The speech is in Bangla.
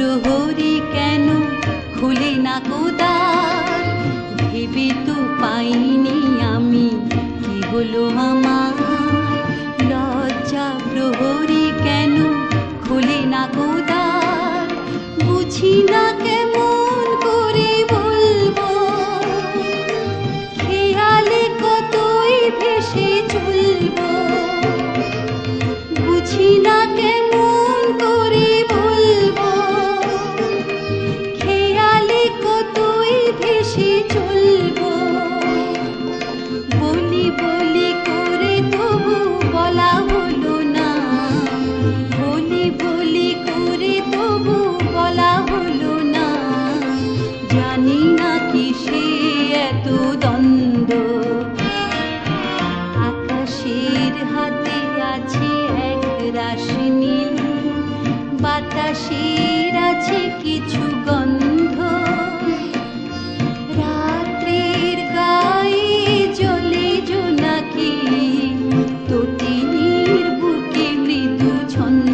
প্রহরী কেন খুলে না কোদার ভেবে তো পাইনি আমি কি হলো আমার? লজ্জা প্রহরী কেন খুলে না কোদার বুঝি না কেমন করে বলব। খেয়ালে কতই ভেসে চলবো। বুঝি না কেমন হাতে আছে এক রাশি নীল। বাতাসের আছে কিছু গন্ধ। রাত্রির গায়ে জলে জোনাকি। তটিনীর বুকে মৃদু ছন্দ।